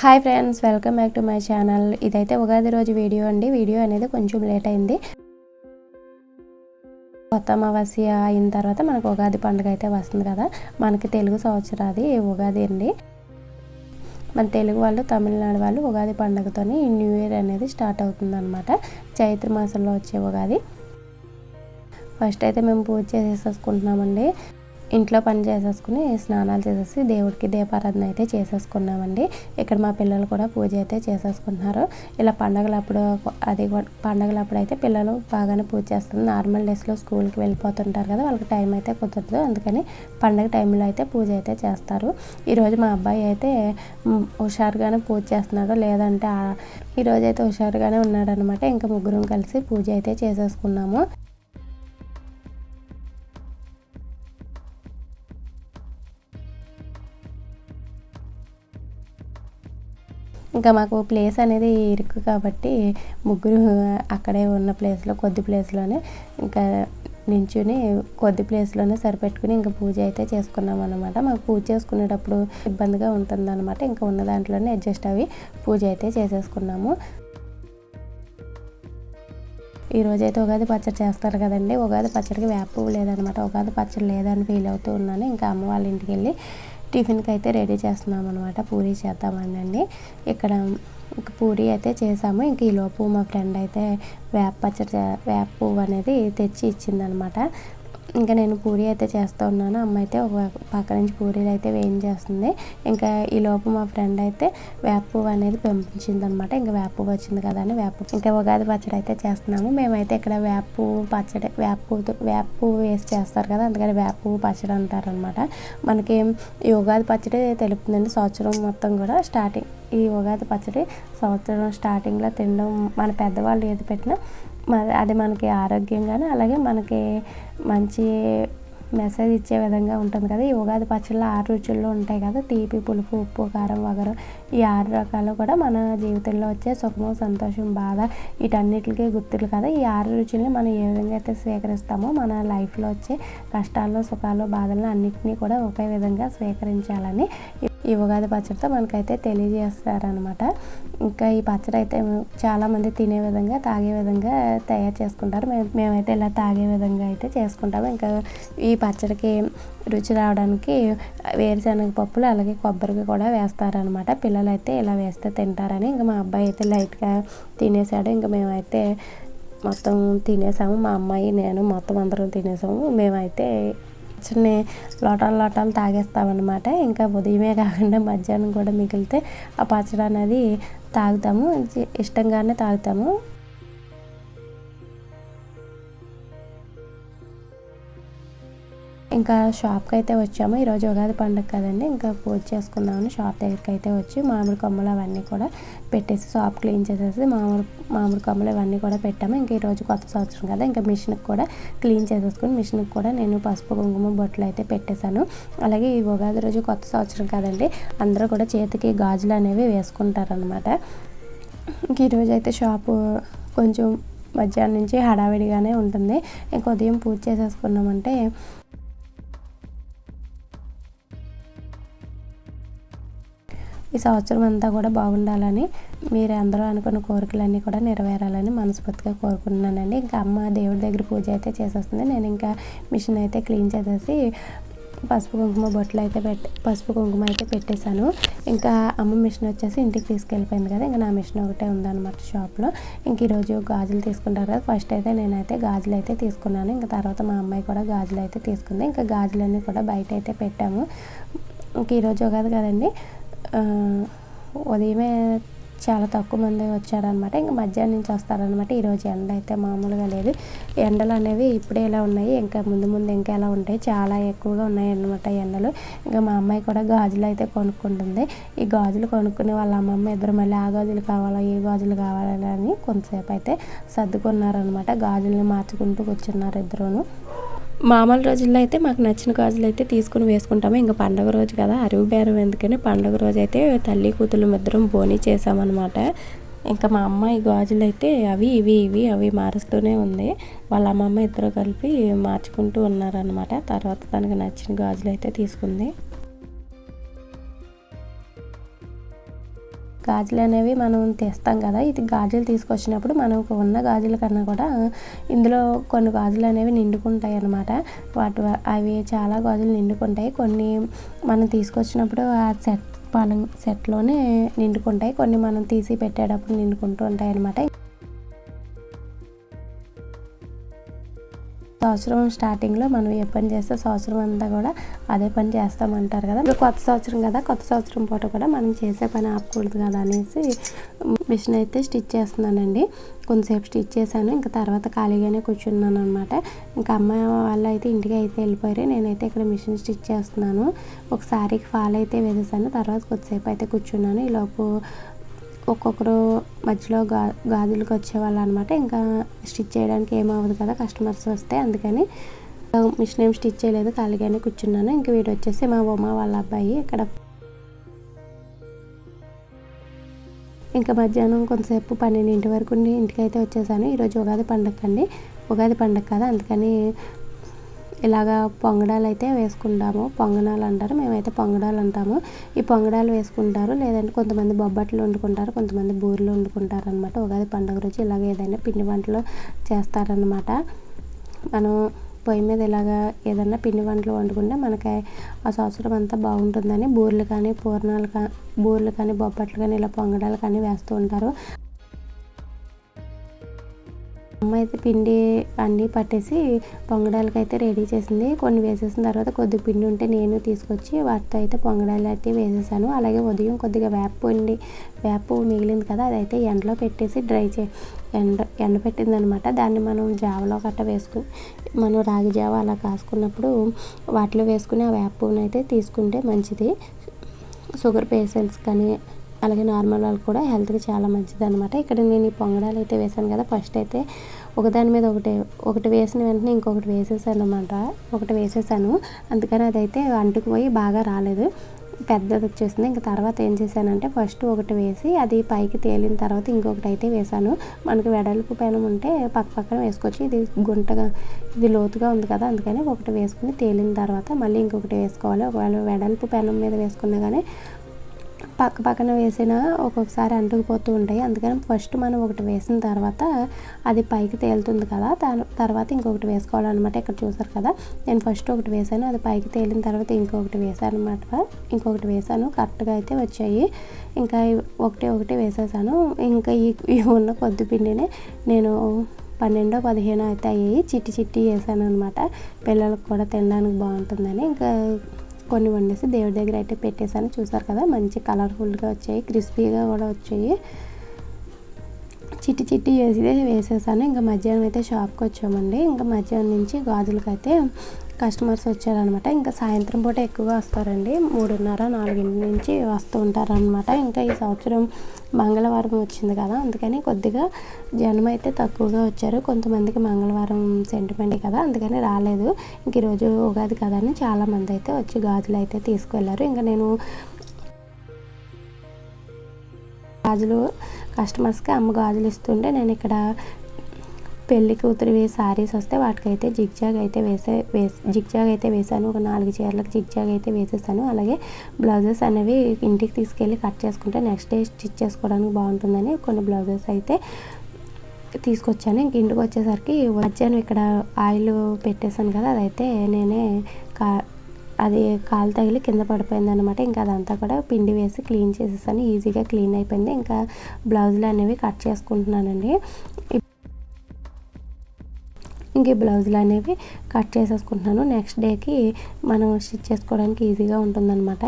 Hi friends welcome back to my channel ఇదైతే ఉగాది రోజు video అండి. వీడియో అనేది కొంచెం లేట్ అయింది. కొత్త అమావాస్య అయిన తర్వాత మనకు ఉగాది పండుగ అయితే వస్తుంది కదా. మనకి తెలుగు సంవత్సరాది ఉగాది అండి. మన తెలుగు వాళ్ళు తమిళనాడు వాళ్ళు ఉగాది పండుగతోని న్యూ ఇయర్ అనేది స్టార్ట్ అవుతుంది అనమాట చైత్ర మాసంలో వచ్చే ఉగాది. ఫస్ట్ అయితే మేము పూజ చేసేసుకుంటున్నామండి. ఇంట్లో పని చేసేసుకుని స్నానాలు చేసేసి దేవుడికి దీపారాధన అయితే చేసేసుకున్నామండి. ఇక్కడ మా పిల్లలు కూడా పూజ అయితే చేసేసుకుంటున్నారు. ఇలా పండగలప్పుడు అది పండగలప్పుడు అయితే పిల్లలు బాగానే పూజ చేస్తారు. నార్మల్ డేస్లో స్కూల్కి వెళ్ళిపోతుంటారు కదా వాళ్ళకి టైం అయితే కుదరదు. అందుకని పండగ టైంలో అయితే పూజ అయితే చేస్తారు. ఈరోజు మా అబ్బాయి అయితే హుషారుగానే పూజ చేస్తున్నాడు. లేదంటే ఈరోజు అయితే హుషారుగానే ఉన్నాడనమాట. ఇంకా ముగ్గురం కలిసి పూజ అయితే చేసేసుకున్నాము. ఇంకా మాకు ప్లేస్ అనేది ఇరుకు కాబట్టి ముగ్గురు అక్కడే ఉన్న ప్లేస్లో కొద్ది ప్లేస్లోనే ఇంకా నించుని కొద్ది ప్లేస్లోనే సరిపెట్టుకుని ఇంకా పూజ అయితే చేసుకున్నాం అనమాట మాకు పూజ చేసుకునేటప్పుడు ఇబ్బందిగా ఉంటుందన్నమాట. ఇంకా ఉన్న దాంట్లోనే అడ్జస్ట్ అవి పూజ అయితే చేసేసుకున్నాము. ఈరోజు అయితే ఉగాది పచ్చడి చేస్తారు కదండి. ఉగాది పచ్చడికి వేప లేదనమాట ఉగాది పచ్చడి లేదని ఫీల్ అవుతూ ఉన్నాను. ఇంకా అమ్మ వాళ్ళ ఇంటికి వెళ్ళి టిఫిన్కి అయితే రెడీ చేస్తున్నాం అనమాట పూరీ చేద్దామనండి. ఇక్కడ పూరీ అయితే చేసాము. ఇంక ఈలోపు మా ఫ్రెండ్ అయితే వేప పచ్చడి వేప పువ్వు అనేది తెచ్చి ఇచ్చిందనమాట ఇంకా నేను పూరి అయితే చేస్తూ ఉన్నాను. అమ్మ అయితే ఒక పక్క నుంచి పూరీలు అయితే వేయించేస్తుంది. ఇంకా ఈ లోపు మా ఫ్రెండ్ అయితే వేపు అనేది పంపించింది అనమాట ఇంకా వేపు వచ్చింది కదా అని వేప ఇంకా ఉగాది పచ్చడి అయితే చేస్తున్నాము. మేమైతే ఇక్కడ వేపు పచ్చడి వేప వేపు వేసి చేస్తారు కదా అందుకని వేపు పచ్చడి అంటారనమాట. మనకి ఈ ఉగాది పచ్చడి తెలుపుతుందండి సంవత్సరం మొత్తం కూడా స్టార్టింగ్. ఈ ఉగాది పచ్చడి సంవత్సరం స్టార్టింగ్లో తినడం మన పెద్దవాళ్ళు ఏది పెట్టినా అది మనకి ఆరోగ్యంగానే అలాగే మనకి మంచి మెసేజ్ ఇచ్చే విధంగా ఉంటుంది కదా. ఈ ఉగాది పచ్చళ్ళు ఆరు రుచుల్లో ఉంటాయి కదా. తీపి పులుపు ఉప్పు కారం వగరు ఈ ఆరు రకాలు కూడా మన జీవితంలో వచ్చే సుఖము సంతోషం బాధ వీటన్నిటికీ గుర్తులు కదా. ఈ ఆరు రుచుల్ని మనం ఏ విధంగా అయితే స్వీకరిస్తామో మన లైఫ్లో వచ్చే కష్టాలు సుఖాలు బాధలను అన్నింటినీ కూడా ఒకే విధంగా స్వీకరించాలని ఈ ఉగాది పచ్చడితో మనకైతే తెలియజేస్తారనమాట ఇంకా ఈ పచ్చడి అయితే చాలామంది తినే విధంగా తాగే విధంగా తయారు చేసుకుంటారు. మేము మేమైతే ఇలా తాగే విధంగా అయితే చేసుకుంటాము. ఇంకా ఈ పచ్చడికి రుచి రావడానికి వేరుశనగ పప్పులు అలాగే కొబ్బరికి కూడా వేస్తారనమాట పిల్లలు అయితే ఇలా వేస్తే తింటారని ఇంకా మా అబ్బాయి అయితే లైట్గా తినేసాడు. ఇంకా మేమైతే మొత్తం తినేసాము. మా అమ్మాయి నేను మొత్తం అందరం తినేసాము. మేమైతే పచ్చని లోటాలు లోటాలు తాగేస్తామన్నమాట. ఇంకా ఉదయమే కాకుండా మధ్యాహ్నం కూడా మిగిలితే ఆ పచ్చడి అనేది తాగుతాము. ఇష్టంగానే తాగుతాము. ఇంకా షాప్కి అయితే వచ్చాము ఈరోజు ఉగాది పండుగ కదండి. ఇంకా పూజ చేసుకుందామని షాప్ దగ్గరికి అయితే వచ్చి మామిడి కొమ్మలు అవన్నీ కూడా పెట్టేసి షాప్ క్లీన్ చేసేసి మామిడి మామిడి కొమ్మలు ఇవన్నీ కూడా పెట్టాము. ఇంకా ఈరోజు కొత్త సంవత్సరం కదా. ఇంకా మిషన్కి కూడా క్లీన్ చేసేసుకుని మిషన్కి కూడా నేను పసుపు కుంకుమ బొట్లు అయితే పెట్టేశాను. అలాగే ఈ ఉగాది రోజు కొత్త సంవత్సరం కదండి. అందరూ కూడా చేతికి గాజులు అనేవి వేసుకుంటారనమాట ఇంక ఈరోజు అయితే షాపు కొంచెం మధ్యాహ్నం నుంచి హడావిడిగానే ఉంటుంది. ఇంకా ఉదయం పూజ చేసేసుకున్నామంటే ఈ సంవత్సరం అంతా కూడా బాగుండాలని మీరు అందరూ అనుకున్న కోరికలన్నీ కూడా నెరవేరాలని మనస్ఫూర్తిగా కోరుకుంటున్నానండి. ఇంకా అమ్మ దేవుడి దగ్గర పూజ అయితే చేసేస్తుంది. నేను ఇంకా మిషన్ అయితే క్లీన్ చేసేసి పసుపు కుంకుమ బొట్లు అయితే పెట్టి పసుపు కుంకుమ అయితే పెట్టేశాను. ఇంకా అమ్మ మిషన్ వచ్చేసి ఇంటికి తీసుకెళ్ళిపోయింది కదా ఇంకా నా మిషన్ ఒకటే ఉందన్నమాట షాప్లో. ఇంక ఈరోజు గాజులు తీసుకుంటారు కదా ఫస్ట్ అయితే నేనైతే గాజులు అయితే తీసుకున్నాను. ఇంకా తర్వాత మా అమ్మాయి కూడా గాజులు అయితే తీసుకుంది. ఇంకా గాజులన్నీ కూడా బయట అయితే పెట్టాము. ఇంక ఈరోజు కాదు కదండి ఉదయమే చాలా తక్కువ మంది వచ్చారనమాట ఇంకా మధ్యాహ్నం నుంచి వస్తారనమాట ఈరోజు ఎండ అయితే మామూలుగా లేదు. ఎండలు అనేవి ఇప్పుడే ఎలా ఉన్నాయి. ఇంకా ముందు ముందు ఇంకా ఎలా ఉంటాయి? చాలా ఎక్కువగా ఉన్నాయి అనమాట ఎండలు. ఇంకా మా అమ్మాయి కూడా గాజులు అయితే కొనుక్కుంటుంది. ఈ గాజులు కొనుక్కునే వాళ్ళ అమ్మమ్మ ఇద్దరు మళ్ళీ ఆ గాజులు కావాలా ఏ గాజులు కావాలని కొంతసేపు అయితే సర్దుకున్నారనమాట గాజుల్ని మార్చుకుంటూ కూర్చున్నారు ఇద్దరును. మామూలు రోజుల్లో అయితే మాకు నచ్చిన గాజులు అయితే తీసుకుని వేసుకుంటాము. ఇంకా పండగ రోజు కదా అరువు బేరం ఎందుకని పండగ రోజు అయితే తల్లి కూతురు ఇద్దరం బోని చేసామన్నమాట. ఇంకా మా అమ్మాయి గాజులు అయితే అవి ఇవి ఇవి అవి మారుస్తూనే ఉంది. వాళ్ళ అమ్మమ్మ ఇద్దరు కలిపి మార్చుకుంటూ ఉన్నారనమాట తర్వాత తనకు నచ్చిన గాజులు అయితే తీసుకుంది. గాజులు అనేవి మనం తెస్తాం కదా ఇది గాజులు తీసుకొచ్చినప్పుడు మనకు ఉన్న గాజుల కన్నా కూడా ఇందులో కొన్ని గాజులు అనేవి నిండుకుంటాయి అన్నమాట. వాటి అవి చాలా గాజులు నిండుకుంటాయి. కొన్ని మనం తీసుకొచ్చినప్పుడు ఆ సెట్ పాలం సెట్లోనే నిండుకుంటాయి. కొన్ని మనం తీసి పెట్టేటప్పుడు నిండుకుంటూ ఉంటాయి అన్నమాట. సంవత్సరం స్టార్టింగ్లో మనం ఏ పని చేస్తే సంవత్సరం అంతా కూడా అదే పని చేస్తామంటారు కదా. ఇప్పుడు కొత్త సంవత్సరం కదా కొత్త సంవత్సరం పూట కూడా మనం చేసే పని ఆపకూడదు కదా అనేసి మిషన్ అయితే స్టిచ్ చేస్తున్నానండి. కొంతసేపు స్టిచ్ చేశాను ఇంకా తర్వాత ఖాళీగానే కూర్చున్నాను అనమాట ఇంకా అమ్మాయి వాళ్ళు అయితే ఇంటికి అయితే వెళ్ళిపోయారు. నేనైతే ఇక్కడ మిషన్ స్టిచ్ చేస్తున్నాను. ఒకసారికి ఫాల్ అయితే వేసేసాను తర్వాత కొద్దిసేపు అయితే కూర్చున్నాను. ఈలోపు ఒక్కొక్కరు మధ్యలో గా గాజులకు వచ్చేవాళ్ళు అనమాట ఇంకా స్టిచ్ చేయడానికి ఏమవ్వదు కదా కస్టమర్స్ వస్తే అందుకని మిషన్ ఏం స్టిచ్ చేయలేదు ఖాళీగానే కూర్చున్నాను. ఇంక వీడు వచ్చేసి మా బొమ్మ వాళ్ళ అబ్బాయి ఇక్కడ. ఇంకా మధ్యాహ్నం కొంతసేపు పన్నెండింటి వరకు ఇంటికైతే వచ్చేసాను. ఈరోజు ఉగాది పండగ అండి ఉగాది పండగ కదా అందుకని ఇలాగా పొంగడాలు అయితే వేసుకుంటాము. పొంగనాలు అంటారు. మేమైతే పొంగడాలు అంటాము. ఈ పొంగడాలు వేసుకుంటారు. లేదంటే కొంతమంది బొబ్బట్లు వండుకుంటారు. కొంతమంది బూరెలు వండుకుంటారు అనమాట ఉగాది పండుగ రోజు ఇలాగ ఏదైనా పిండి వంటలు చేస్తారనమాట మనం పొయ్యి మీద ఇలాగా ఏదన్నా పిండి వంటలు వండుకుంటే మనకి ఆ సంవత్సరం అంతా బాగుంటుందని బూరెలు కానీ పూర్ణాలు కానీ బూరెలు కానీ బొబ్బట్లు కానీ ఇలా పొంగడాలు కానీ వేస్తూ ఉంటారు. అమ్మ అయితే పిండి అన్నీ పట్టేసి పొంగడాలకి అయితే రెడీ చేసింది. కొన్ని వేసేసిన తర్వాత కొద్ది పిండి ఉంటే నేను తీసుకొచ్చి వాటితో అయితే పొంగడాలు అయితే వేసేసాను. అలాగే ఉదయం కొద్దిగా వేపండి వేపు మిగిలింది కదా అదైతే ఎండలో పెట్టేసి డ్రై చే ఎండ ఎండ పెట్టింది అనమాట దాన్ని మనం జావలో గట్ట వేసుకుని మనం రాగి జావ అలా కాసుకున్నప్పుడు వాటిలో వేసుకుని ఆ వేపునైతే అయితే తీసుకుంటే మంచిది. షుగర్ పేషెంట్స్ కానీ అలాగే నార్మల్ వాళ్ళకి కూడా హెల్త్కి చాలా మంచిది అనమాట ఇక్కడ నేను ఈ పొంగడాలు అయితే వేసాను కదా ఫస్ట్ అయితే ఒకదాని మీద ఒకటి ఒకటి వేసిన వెంటనే ఇంకొకటి వేసేసాను అనమాట ఒకటి వేసేసాను. అందుకని అదైతే అంటుకుపోయి బాగా రాలేదు. పెద్దది వచ్చేసింది. ఇంకా తర్వాత ఏం చేశానంటే ఫస్ట్ ఒకటి వేసి అది పైకి తేలిన తర్వాత ఇంకొకటి అయితే వేసాను మనకి వెడల్పు పైన ఉంటే పక్క పక్కన వేసుకోవచ్చు. ఇది గుంటగా ఇది లోతుగా ఉంది కదా అందుకని ఒకటి వేసుకుని తేలిన తర్వాత మళ్ళీ ఇంకొకటి వేసుకోవాలి. ఒకవేళ వెడల్పు పెనం మీద వేసుకున్నా కానీ పక్క పక్కన వేసిన ఒక్కొక్కసారి అంటుకుపోతూ ఉంటాయి. అందుకని ఫస్ట్ మనం ఒకటి వేసిన తర్వాత అది పైకి తేలుతుంది కదా దాని తర్వాత ఇంకొకటి వేసుకోవాలన్నమాట. ఇక్కడ చూసారు కదా నేను ఫస్ట్ ఒకటి వేసాను అది పైకి తేలిన తర్వాత ఇంకొకటి వేసాను అనమాట ఇంకొకటి వేసాను కరెక్ట్గా అయితే వచ్చాయి. ఇంకా ఒకటి ఒకటి వేసేసాను. ఇంకా ఈ ఉన్న కొద్ది పిండిని నేను పన్నెండో పదిహేనో అయితే అయ్యాయి చిట్టి చిట్టి వేసాను అనమాట పిల్లలకు కూడా తినడానికి బాగుంటుందని. ఇంకా కొన్ని వండేసి దేవుడి దగ్గర అయితే పెట్టేశాను. చూసారు కదా మంచి కలర్ఫుల్గా వచ్చాయి క్రిస్పీగా కూడా వచ్చాయి. చిట్టి చిట్టి వేసి వేసేసాను. ఇంకా మధ్యాహ్నం అయితే షాప్కి వచ్చామండి. ఇంకా మధ్యాహ్నం నుంచి గాజులకైతే కస్టమర్స్ వచ్చారనమాట. ఇంకా సాయంత్రం పూట ఎక్కువగా వస్తారండి. మూడున్నర నాలుగింటి నుంచి వస్తూ ఉంటారనమాట. ఇంకా ఈ సంవత్సరం మంగళవారం వచ్చింది కదా అందుకని కొద్దిగా జనం అయితే తక్కువగా వచ్చారు. కొంతమందికి మంగళవారం సెంటిమెంట్ కదా అందుకని రాలేదు. ఇంక ఈరోజు ఉగాది కదా అని చాలామంది అయితే వచ్చి గాజులు అయితే తీసుకువెళ్ళారు ఇంకా నేను గాజులు కస్టమర్స్కి అమ్మ గాజులు ఇస్తుంటే నేను ఇక్కడ పెళ్ళి కూతురివి శారీస్ వస్తే వాటికైతే జిగ్జాగ్ అయితే వేసే వేసి జిగ్జాగ్ అయితే వేసాను ఒక నాలుగు చీరలకు జిగ్జాగ్ అయితే వేసేసాను అలాగే బ్లౌజెస్ అనేవి ఇంటికి తీసుకెళ్ళి కట్ చేసుకుంటే నెక్స్ట్ డే స్టిచ్ చేసుకోవడానికి బాగుంటుందని కొన్ని బ్లౌజెస్ అయితే తీసుకొచ్చాను. ఇంక ఇంటికి వచ్చేసరికి మధ్యాహ్నం ఇక్కడ ఆయిల్ పెట్టేశాను కదా అదైతే నేనే కా అది కాలు తగిలి కింద పడిపోయింది అనమాట ఇంకా అదంతా కూడా పిండి వేసి క్లీన్ చేసేసాను. ఈజీగా క్లీన్ అయిపోయింది. ఇంకా బ్లౌజులు అనేవి కట్ చేసుకుంటున్నానండి. ఇంక బ్లౌజులు అనేవి కట్ చేసేసుకుంటున్నాను. నెక్స్ట్ డేకి మనం స్టిచ్ చేసుకోవడానికి ఈజీగా ఉంటుందన్నమాట.